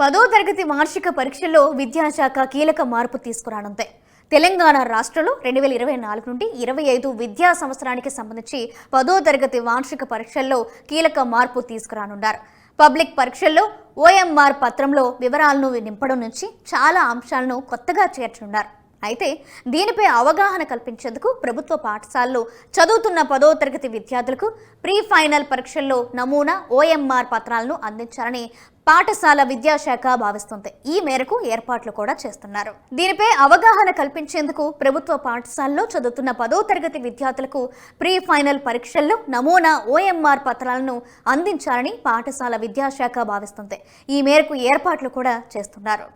పదో తరగతి వార్షిక పరీక్షల్లో విద్యాశాఖ కీలక మార్పు తీసుకురానుంది. తెలంగాణ రాష్ట్రంలో రెండు వేల ఇరవై నాలుగు నుండి ఇరవై ఐదు విద్యా సంవత్సరానికి సంబంధించి పదో తరగతి వార్షిక పరీక్షల్లో కీలక మార్పు తీసుకురానున్నారు. పబ్లిక్ పరీక్షల్లో ఓఎంఆర్ పత్రంలో వివరాలను నింపడం నుంచి చాలా అంశాలను కొత్తగా చేర్చనున్నారు. అయితే దీనిపై అవగాహన కల్పించేందుకు ప్రభుత్వ పాఠశాలలో చదువుతున్న పదో తరగతి విద్యార్థులకు ప్రీ ఫైనల్ పరీక్షల్లో నమూనా ఓఎంఆర్ పత్రాలను అందించాలని పాఠశాల విద్యాశాఖ భావిస్తుంది. ఈ మేరకు ఏర్పాట్లు కూడా చేస్తున్నారు. దీనిపై అవగాహన కల్పించేందుకు ప్రభుత్వ పాఠశాలలో చదువుతున్న పదో తరగతి విద్యార్థులకు ప్రీ ఫైనల్ పరీక్షల్లో నమూనా ఓఎంఆర్ పత్రాలను అందించాలని పాఠశాల విద్యాశాఖ భావిస్తుంది. ఈ మేరకు ఏర్పాట్లు కూడా చేస్తున్నారు.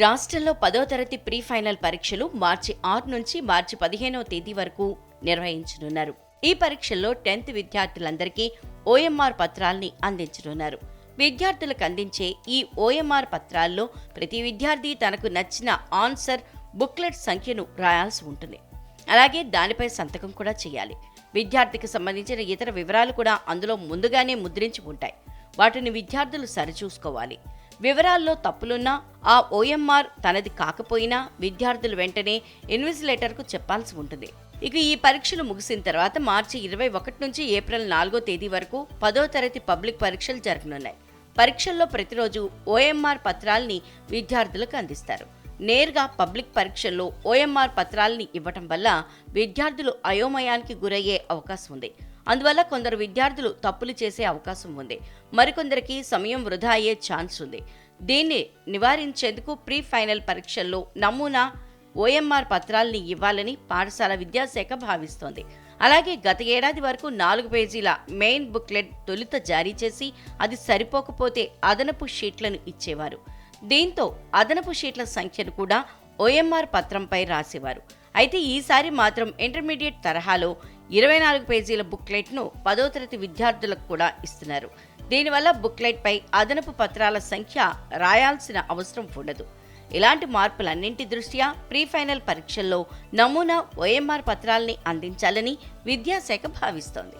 రాష్ట్రంలో పదో తరగతి ప్రీ ఫైనల్ పరీక్షలు మార్చి ఆరు నుంచి మార్చి పదిహేనవ తేదీ వరకు నిర్వహించనున్నారు. ఈ పరీక్షల్లో టెన్త్ విద్యార్థులందరికీ ఓఎంఆర్ పత్రాల్ని అందించనున్నారు. విద్యార్థులకు అందించే ఈ ఓఎంఆర్ పత్రాల్లో ప్రతి విద్యార్థి తనకు నచ్చిన ఆన్సర్ బుక్లెట్ సంఖ్యను రాయాల్సి ఉంటుంది. అలాగే దానిపై సంతకం కూడా చేయాలి. విద్యార్థికి సంబంధించిన ఇతర వివరాలు కూడా అందులో ముందుగానే ముద్రించి ఉంటాయి. వాటిని విద్యార్థులు సరిచూసుకోవాలి. వివరాల్లో తప్పులున్నా ఆ ఓఎంఆర్ తనది కాకపోయినా విద్యార్థులు వెంటనే ఇన్విజిలేటర్కు చెప్పాల్సి ఉంటుంది. ఇక ఈ పరీక్షలు ముగిసిన తర్వాత మార్చి ఇరవై ఒకటి నుంచి ఏప్రిల్ నాలుగో తేదీ వరకు పదో తరగతి పబ్లిక్ పరీక్షలు జరగనున్నాయి. పరీక్షల్లో ప్రతిరోజు ఓఎంఆర్ పత్రాల్ని విద్యార్థులకు అందిస్తారు. నేరుగా పబ్లిక్ పరీక్షల్లో ఓఎంఆర్ పత్రాల్ని ఇవ్వటం వల్ల విద్యార్థులు అయోమయానికి గురయ్యే అవకాశం ఉంది. అందువల్ల కొందరు విద్యార్థులు తప్పులు చేసే అవకాశం ఉంది. మరికొందరికి సమయం వృధా అయ్యే ఛాన్స్ ఉంది. దీన్ని నివారించేందుకు ప్రీ ఫైనల్ పరీక్షల్లో నమూనా ఓఎంఆర్ పత్రాల్ని ఇవ్వాలని పాఠశాల విద్యాశాఖ భావిస్తోంది. అలాగే గత ఏడాది వరకు నాలుగు పేజీల మెయిన్ బుక్లెట్ తొలుత జారీ చేసి అది సరిపోకపోతే అదనపు షీట్లను ఇచ్చేవారు. దీంతో అదనపు షీట్ల సంఖ్యను కూడా ఓఎంఆర్ పత్రంపై రాసేవారు. అయితే ఈసారి మాత్రం ఇంటర్మీడియట్ తరహాలో ఇరవై నాలుగు పేజీల బుక్లెట్ను పదో తరగతి విద్యార్థులకు కూడా ఇస్తున్నారు. దీనివల్ల బుక్లెట్పై అదనపు పత్రాల సంఖ్య రాయాల్సిన అవసరం ఉండదు. ఇలాంటి మార్పులన్నింటి దృష్ట్యా ప్రీ ఫైనల్ పరీక్షల్లో నమూనా ఓఎంఆర్ పత్రాల్ని అందించాలని విద్యాశాఖ భావిస్తోంది.